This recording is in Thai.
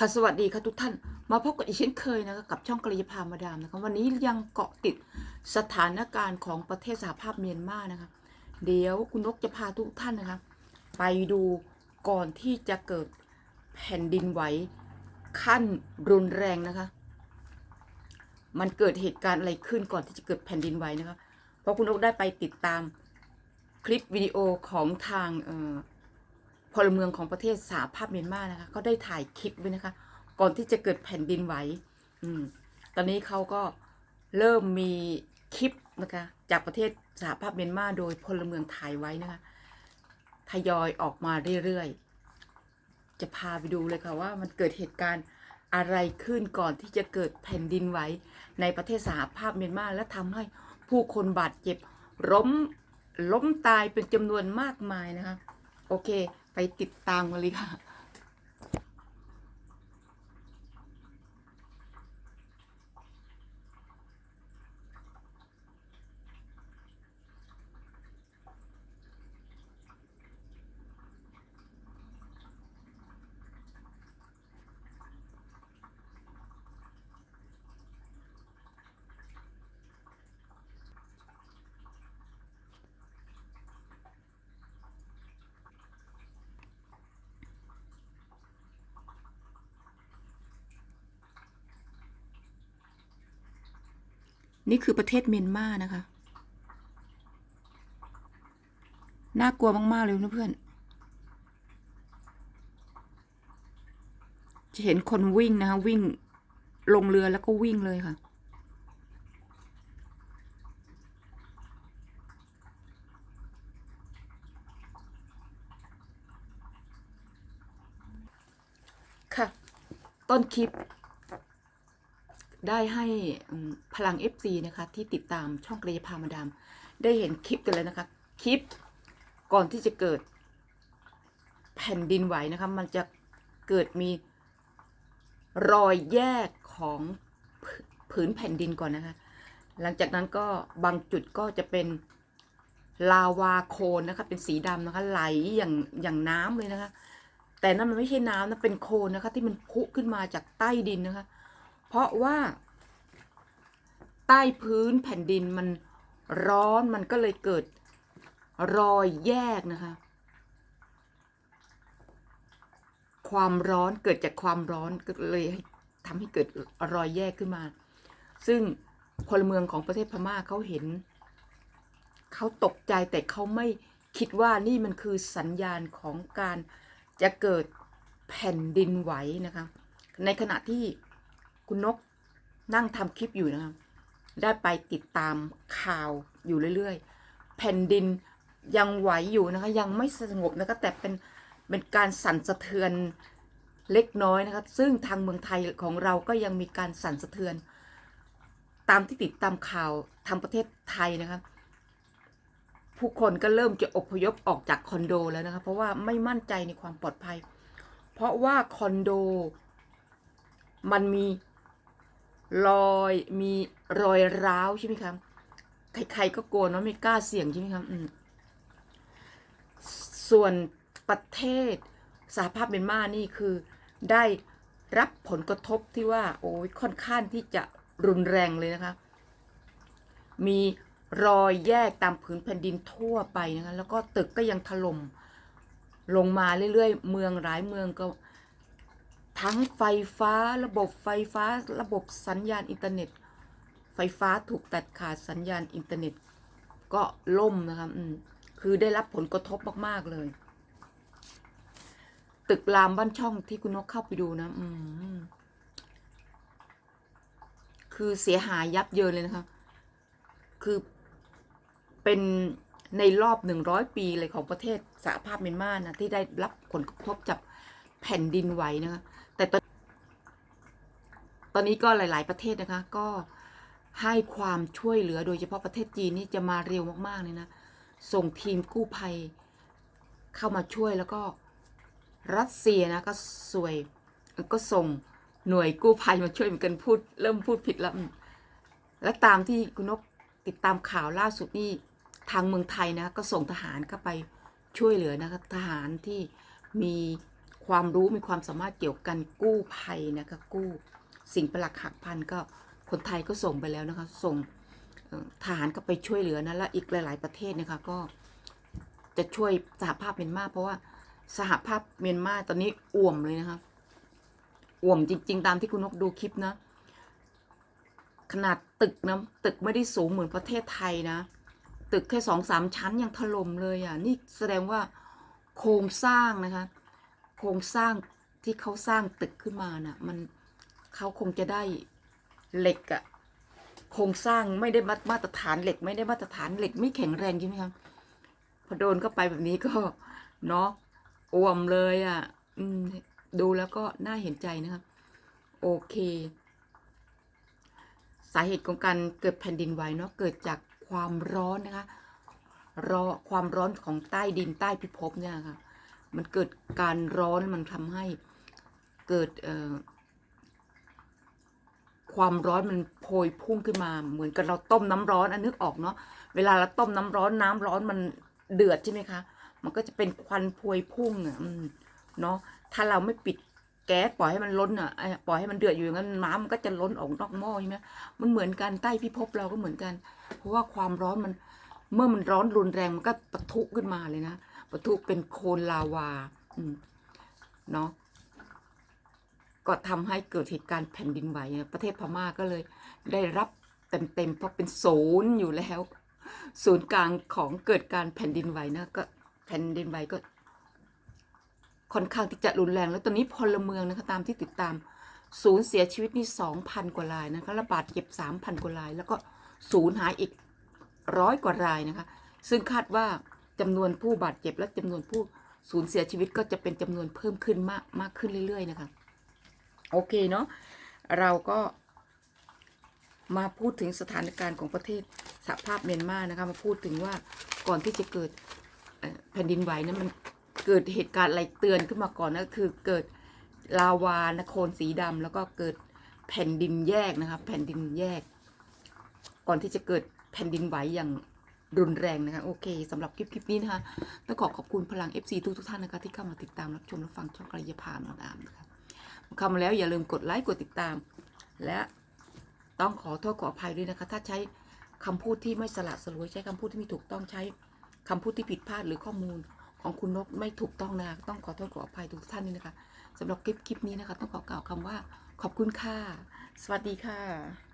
ค่ะสวัสดีค่ะทุกท่านมาพบกับอีกเช่นเคยนะคะกับช่องกระยาพามาดามนะคะวันนี้ยังเกาะติดสถานการณ์ของประเทศสหภาพเมียนมานะคะ เดี๋ยวคุณนกจะพาทุกท่านนะคะ ไปดูก่อนที่จะเกิดแผ่นดินไหวขั้นรุนแรงนะคะ มันเกิดเหตุการณ์อะไรขึ้นก่อนที่จะเกิดแผ่นดินไหวนะคะ เพราะคุณนกได้ไปติดตามคลิปวิดีโอของทางเอ่อ พลเมืองของประเทศสหภาพเมียนมานะคะเขาได้ถ่ายคลิปไว้นะคะ ก่อนที่จะเกิดแผ่นดินไหวอืมตอนนี้เขาก็เริ่มมีคลิปนะคะจากประเทศสหภาพเมียนมาโดยพลเมืองถ่ายไว้นะคะทยอยออกมาเรื่อยๆ จะพาไปดูเลยค่ะว่ามันเกิดเหตุการณ์อะไรขึ้นก่อนที่จะเกิดแผ่นดินไหวในประเทศสหภาพเมียนมาและทำให้ผู้คนบาดเจ็บล้มล้มตายเป็นจำนวนมากมายนะคะ โอเค ไปติดตามกันเลยค่ะ นี่คือประเทศเมียนมานะคะ น่ากลัวมาก ๆ เลยนะเพื่อนจะเห็นคนวิ่งนะคะ วิ่งลงเรือแล้วก็วิ่งเลยค่ะค่ะ ต้นคลิป ได้ให้พลัง FC นะคะ ที่ติดตามช่องกระยาพามาดามได้เห็นคลิปกันแล้วนะคะ คลิปก่อนที่จะเกิดแผ่นดินไหวนะคะ มันจะเกิดมีรอยแยกของผผืนแผ่นดินก่อนนะคะ หลังจากนั้นก็บางจุดก็จะเป็นลาวาโคลนนะคะ เป็นสีดำนะคะ ไหลอย่างอย่างน้ำเลยนะคะ แต่นั่นมันไม่ใช่น้ำนะเป็นโคลนนะคะ ที่มันพุขึ้นมาจากใต้ดินนะคะ เพราะว่า ใต้พื้นแผ่นดินมันร้อนมันก็เลยเกิดรอยแยกนะคะ ความร้อนเกิดจากความร้อนก็เลยทำให้เกิดรอยแยกขึ้นมา ซึ่งพลเมืองของประเทศพม่าเขาเห็น เขาตกใจแต่เขาไม่คิดว่านี่มันคือสัญญาณของการจะเกิดแผ่นดินไหวนะคะ ในขณะที่ คุณนกนั่งทำคลิปอยู่นะครับ ได้ไปติดตามข่าวอยู่เรื่อยๆ แผ่นดินยังไหวอยู่นะคะ ยังไม่สงบนะคะแต่เป็นเป็นการสั่นสะเทือนเล็กน้อยนะคะซึ่งทางเมืองไทยของเราก็ยังมีการสั่นสะเทือน ตามที่ติดตามข่าวทางประเทศไทยนะคะผู้คนก็เริ่มจะอพยพออกจากคอนโดแล้วนะคะเพราะว่าไม่มั่นใจในความปลอดภัย เพราะว่าคอนโดมันมี รอยมีรอยร้าวใช่ไหมครับใครๆก็กลัวเนาะไม่กล้าเสี่ยงใช่ไหมครับอืมส่วนประเทศสหภาพเมียนมานี่คือได้รับผลกระทบที่ว่า โอ้ยค่อนข้างที่จะรุนแรงเลยนะคะ มีรอยแยกตามผืนแผ่นดินทั่วไปนะคะ แล้วก็ตึกก็ยังถล่มลงมาเรื่อยๆ เมืองหลายเมืองก็ ทั้งไฟฟ้าระบบไฟฟ้าระบบสัญญาณอินเทอร์เน็ต ไฟฟ้าถูกตัดขาดสัญญาณอินเทอร์เน็ต ก็ล่มนะคะอืมคือได้รับผลกระทบมาก ๆ เลย ตึกรามบ้านช่องที่คุณนกเข้าไปดูนะอืมคือเสียหายยับเยินเลยนะคะ คือเป็นในรอบหนึ่งร้อยปีเลยของประเทศสหภาพเมียนมานะที่ได้รับผลกระทบจากแผ่นดินไหวนะคะ ตอนนี้ก็หลาย ๆ ประเทศนะคะ ก็ให้ความช่วยเหลือโดยเฉพาะประเทศจีนนี่จะมาเร็วมากๆเลยนะ ส่งทีมกู้ภัยเข้ามาช่วยแล้วก็รัสเซียนะก็สวยก็ส่งหน่วยกู้ภัยมาช่วยเหมือนกันพูด เริ่มพูดผิดแล้ว และตามที่คุณนกติดตามข่าวล่าสุดนี่ทางเมืองไทยนะก็ส่งทหารเข้าไปช่วยเหลือนะคะทหารที่มีความรู้มีความสามารถเกี่ยวกับการกู้ภัยนะคะกู้ สิ่งประหลักหักพันก็คนไทยก็ส่งไปแล้วนะคะ ส่งทหารก็ไปช่วยเหลือนะและอีกหลาย ๆ ประเทศนะคะก็จะช่วยสหภาพเมียนมาเพราะว่าสหภาพเมียนมาตอนนี้อ่วมเลยนะคะอ่วมจริง ๆ ตามที่คุณนกดูคลิปนะ ขนาดตึกนะตึกไม่ได้สูงเหมือนประเทศไทยนะ ตึกแค่สองสามชั้นยังถล่มเลยอะนี่แสดงว่าโครงสร้างนะคะ โครงสร้างที่เขาสร้างตึกขึ้นมาน่ะ มัน เขาคงจะได้เหล็กอะโครงสร้างไม่ได้มามาตรฐานเหล็ก ไม่ได้มาตรฐานเหล็กไม่แข็งแรงใช่ไหมครับพอโดนเข้าไปแบบนี้ก็เนาะอ่วมเลยอะ่ะ อืม ดูแล้วก็น่าเห็นใจนะครับ โอเค สาเหตุของการเกิดแผ่นดินไหวเนาะเกิดจากความร้อนนะคะรอความร้อนของใต้ดินใต้พิภพเนี่ยค่ะ มันเกิดการร้อนมันทำให้เกิดเอ่อ ความร้อนมันโพยพุ่งขึ้นมา เหมือนกับเราต้มน้ำร้อนอันนึกออกเนาะเวลาเราต้มน้ำร้อนน้ำร้อนมันเดือดใช่ไหมคะ มันก็จะเป็นควันพวยพุ่งอะเนาะถ้าเราไม่ปิดแก๊สปล่อยให้มันล้นอะปล่อยให้มันเดือดอยู่อย่างนั้นน้ำมันก็จะล้นออกนอกหม้อใช่ไหมมันเหมือนกันใต้พิภพเราก็เหมือนกัน เพราะว่าความร้อนมัน เมื่อมันร้อนรุนแรงมันก็ปะทุขึ้นมาเลยนะปะทุเป็นโคลนลาวาอืมเนาะ ก็ทำให้เกิดเหตุการณ์แผ่นดินไหวประเทศพม่าก็เลยได้รับเต็มๆเพราะเป็นศูนย์อยู่แล้ว ศูนย์กลางของเกิดการแผ่นดินไหวนะก็แผ่นดินไหวก็ค่อนข้างที่จะรุนแรง แล้วตอนนี้พลเมืองนะคะตามที่ติดตามศูนย์เสียชีวิตนี่สองพันกว่ารายนะคะระบาดเจ็บสามพันกว่าราย แล้วก็ศูนย์หายอีกร้อยกว่ารายนะคะ ซึ่งคาดว่าจำนวนผู้บาดเจ็บและจำนวนผู้สูญเสียชีวิตก็จะเป็นจำนวนเพิ่มขึ้นมากมากขึ้นเรื่อยๆนะคะ โอเคเนาะเราก็มาพูดถึงสถานการณ์ของประเทศสหภาพเมียนมานะคะมาพูดถึงว่าก่อนที่จะเกิดแผ่นดินไหวนั้นมันเกิดเหตุการณ์อะไรเตือนขึ้นมาก่อนนะคือเกิดลาวานะโคลนสีดำแล้วก็เกิดแผ่นดินแยกนะคะแผ่นดินแยก ก่อนที่จะเกิดแผ่นดินไหวอย่างรุนแรงนะคะโอเคสำหรับคลิปคลิปนี้นะคะต้องขอขอบคุณพลัง FC ทุกทุกท่านนะคะที่เข้ามาติดตามรับชมรับฟังช่องกระยาพานอนอามนะคะ เข้ามาแล้วอย่าลืมกดไลค์กดติดตาม และต้องขอโทษขออภัยด้วยนะคะ ถ้าใช้คำพูดที่ไม่สละสลวยใช้คำพูดที่ไม่ถูกต้องใช้คำพูดที่ผิดพลาดหรือข้อมูลของคุณนกไม่ถูกต้องนะต้องขอโทษขออภัยทุกท่านนี่นะคะสำหรับคลิปคลิปนี้นะคะ ต้องขอกล่าวคำว่าขอบคุณค่ะ สวัสดีค่ะ